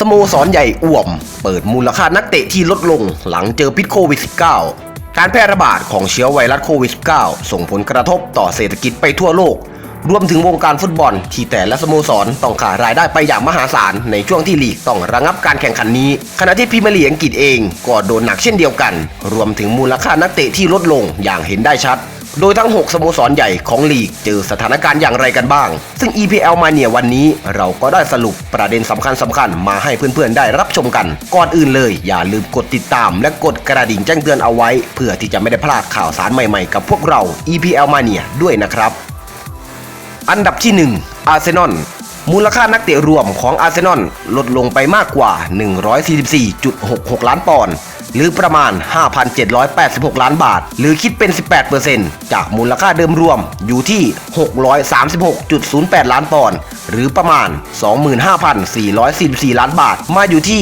สโมสรใหญ่อ่วม เปิดมูลค่านักเตะที่ลดลงหลังเจอพิษโควิด -19 การแพร่ระบาดของเชื้อไวรัสโควิด -19 ส่งผลกระทบต่อเศรษฐกิจไปทั่วโลก รวมถึงวงการฟุตบอลที่แต่ละสโมสรต้องขาดรายได้ไปอย่างมหาศาล ในช่วงที่ลีกต้องระงับการแข่งขันนี้ ขณะที่พรีเมียร์ลีกอังกฤษเองก็โดนหนักเช่นเดียวกัน รวมถึงมูลค่านักเตะที่ลดลงอย่างเห็นได้ชัด โดยทั้ง 6 สโมสรใหญ่ของลีกเจอสถานการณ์อย่างไรกันบ้าง ซึ่ง EPL มาเนี่ยวันนี้เราก็ได้สรุปประเด็นสำคัญสำคัญมาให้เพื่อนๆได้รับชมกัน ก่อนอื่นเลย อย่าลืมกดติดตาม และกดกระดิ่งแจ้งเตือนเอาไว้ เพื่อที่จะไม่ได้พลาดข่าวสารใหม่ๆ กับพวกเรา EPL มาเนี่ยด้วยนะครับ อันดับที่ 1 อาร์เซนอลมูลค่านักเตะรวมของอาร์เซนอลลดลงไปมากกว่า 144.66 ล้านปอนด์ หรือประมาณ 5,786 ล้านบาท หรือคิดเป็น 18%จากมูลค่าเดิมรวมอยู่ที่ 636.08 ล้านปอนด์หรือประมาณ 25,444 ล้านบาท มาอยู่ที่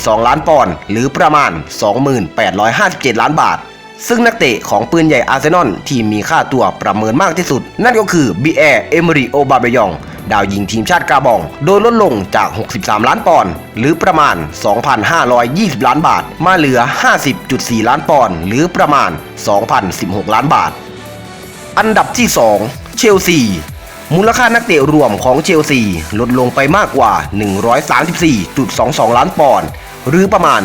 521.42 ล้านปอนด์หรือประมาณ 2857 ล้านบาทซึ่งนักเตะของปืนใหญ่อาร์เซนอลที่มีค่าตัวประเมินมากที่สุด นั่นก็คือบีแอร์เอมริโอบาเบยอง ดาวยิงทีมชาติกาบอง โดยลดลงจาก 63 ล้านปอนด์หรือประมาณ 2,520 ล้านบาท มาเหลือ 50.4 ล้านปอนด์หรือประมาณ 2,016 ล้านบาท อันดับที่ 2 เชลซีมูลค่านักเตะรวมของเชลซีลดลงไปมากกว่า 134.22 ล้านปอนด์หรือประมาณ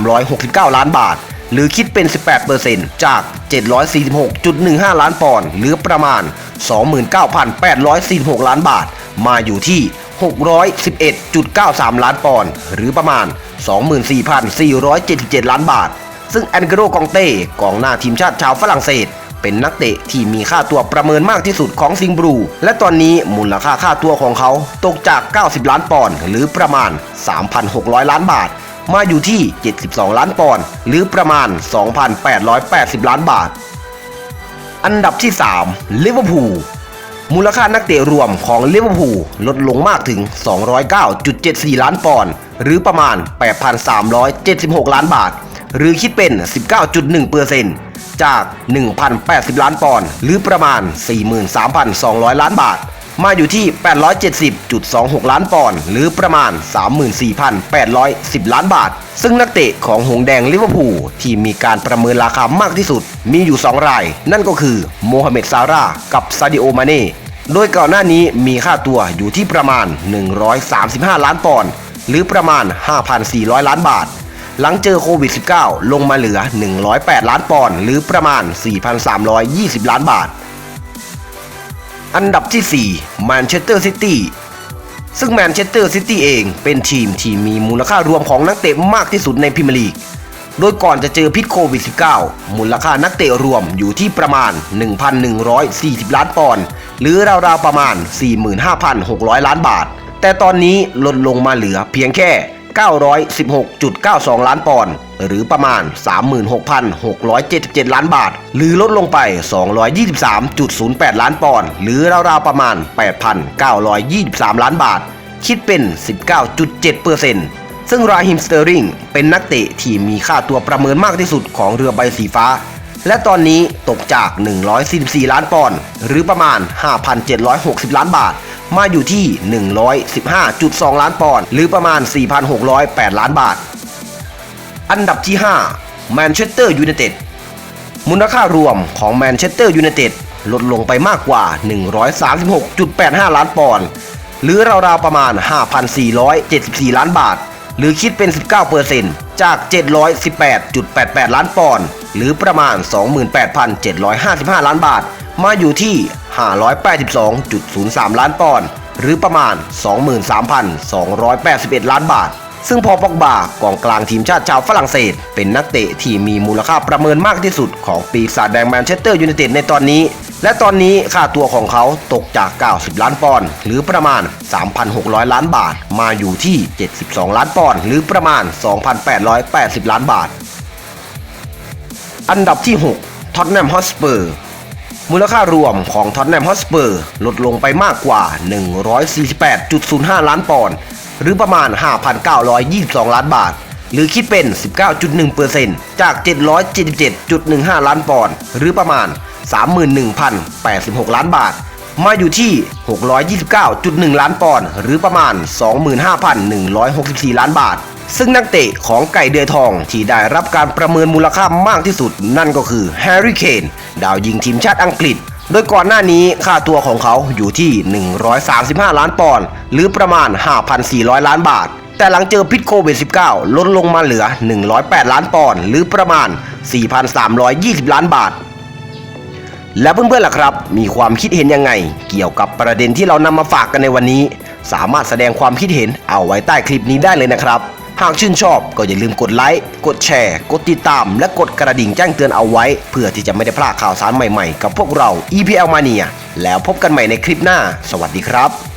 5,369 ล้านบาท หรือคิดเป็น 18%จาก 746.15 ล้านปอนด์หรือประมาณ 29,846 ล้านบาท มาอยู่ที่ 611.93 ล้านปอนด์หรือประมาณ 24,477 ล้านบาท ซึ่งแอนเกโรกองเต้กองหน้าทีมชาติชาวฝรั่งเศส เป็นนักเตะที่มีค่าตัวประเมินมากที่สุดของซิงบรู และตอนนี้มูลค่าค่าตัวของเขาตกจาก 90 ล้านปอนด์หรือประมาณ 3,600 ล้านบาท มาอยู่ที่ 72 ล้านปอนด์หรือประมาณ 2,880 ล้านบาท อันดับที่3ลิเวอร์พูลมูลค่านักเตะรวมของลิเวอร์พูลลดลงมากถึง 209.74 ล้านปอนด์หรือประมาณ 8,376 ล้านบาท หรือคิดเป็น 19.1%จาก 1,080 ล้านปอนด์หรือประมาณ 43,200 ล้านบาท มาอยู่ที่ 870.26 ล้านปอนด์หรือประมาณ 34,810 ล้านบาท ซึ่งนักเตะของหงแดงลิเวอร์พูลที่มีการประเมินราคามากที่สุด มีอยู่ 2 ราย นั่นก็คือโมฮัมเหม็ดซาร่ากับซาดิโอมาเน่โดยก่อนหน้านี้มีค่าตัวอยู่ที่ประมาณ 135 ล้านปอนด์หรือประมาณ 5,400 ล้านบาท หลังเจอโควิด -19 ลงมาเหลือ 108 ล้านปอนด์หรือประมาณ 4,320 ล้านบาท อันดับที่ 4 แมนเชสเตอร์ซิตี้ซึ่งแมนเชสเตอร์ซิตี้เองเป็นทีมที่มีมูลค่ารวมของนักเตะมากที่สุดในพรีเมียร์ลีก โดยก่อนจะเจอพิษโควิด -19 มูลค่านักเตะรวมอยู่ที่ประมาณ 1,140 ล้านปอนด์หรือราวๆประมาณ 45,600 ล้านบาท แต่ตอนนี้ลดลงมาเหลือเพียงแค่ 916.92 ล้านปอนด์หรือประมาณ 36,677 ล้านบาท หรือลดลงไป 223.08 ล้านปอนด์หรือราวๆประมาณ 8,923 ล้านบาท คิดเป็น 19.7%ซึ่งราฮิมสเตอร์ริงเป็นนักเตะที่มีค่าตัวประเมินมากที่สุดของเรือใบสีฟ้า และตอนนี้ตกจาก 144 ล้านปอนด์หรือประมาณ 5,760 ล้านบาท มาอยู่ที่ 115.2 ล้านปอนด์หรือประมาณ 4,608 ล้านบาท อันดับที่5แมนเชสเตอร์ยูไนเต็ดมูลค่ารวมของแมนเชสเตอร์ยูไนเต็ดลดลงไปมากกว่า 136.85 ล้านปอนด์หรือราวๆประมาณ 5,474 ล้านบาท หรือคิดเป็น 19%จาก 718.88 ล้านปอนด์หรือประมาณ 28,755 ล้านบาท มาอยู่ที่ 582.03 ล้านปอนด์หรือประมาณ 23,281 ล้านบาท ซึ่งพอปอกบากองกลางทีมชาติชาวฝรั่งเศส เป็นนักเตะที่มีมูลค่าประเมินมากที่สุดของปีศาจแดงแมนเชสเตอร์ยูไนเต็ดในตอนนี้ และตอนนี้ค่าตัวของเขาตกจาก 90 ล้านปอนด์หรือประมาณ 3,600 ล้านบาท มาอยู่ที่ 72 ล้านปอนด์หรือประมาณ 2,880 ล้านบาท อันดับที่ 6ท็อตแนมฮอสเปอร์ มูลค่ารวมของท็อตแนมฮอสเปอร์ลดลงไปมากกว่า 148.05 ล้านปอนด์หรือประมาณ 5,922 ล้านบาท หรือคิดเป็น 19.1%จาก 777.15 ล้านปอนด์หรือประมาณ 31,086 ล้านบาท มาอยู่ที่ 629.1 ล้านปอนด์หรือประมาณ 25,164 ล้านบาท ซึ่งนักเตะของไก่เดือยทองที่ได้รับการประเมินมูลค่ามากที่สุด นั่นก็คือแฮร์รี่เคนดาวยิงทีมชาติอังกฤษ โดยก่อนหน้านี้ค่าตัวของเขาอยู่ที่ 135 ล้านปอนด์หรือประมาณ 5,400 ล้านบาท แต่หลังเจอพิษโควิด -19 ลดลงมาเหลือ 108 ล้านปอนด์หรือประมาณ 4,320 ล้านบาทและเพื่อนๆล่ะครับ มีความคิดเห็นยังไง เกี่ยวกับประเด็นที่เรานำมาฝากกันในวันนี้ สามารถแสดงความคิดเห็นเอาไว้ใต้คลิปนี้ได้เลยนะครับ หากชื่นชอบก็อย่าลืมกดไลค์ กดแชร์ กดติดตาม และกดกระดิ่งแจ้งเตือนเอาไว้ เพื่อที่จะไม่ได้พลาดข่าวสารใหม่ๆ กับพวกเรา EPL Mania แล้วพบกันใหม่ในคลิปหน้า สวัสดีครับ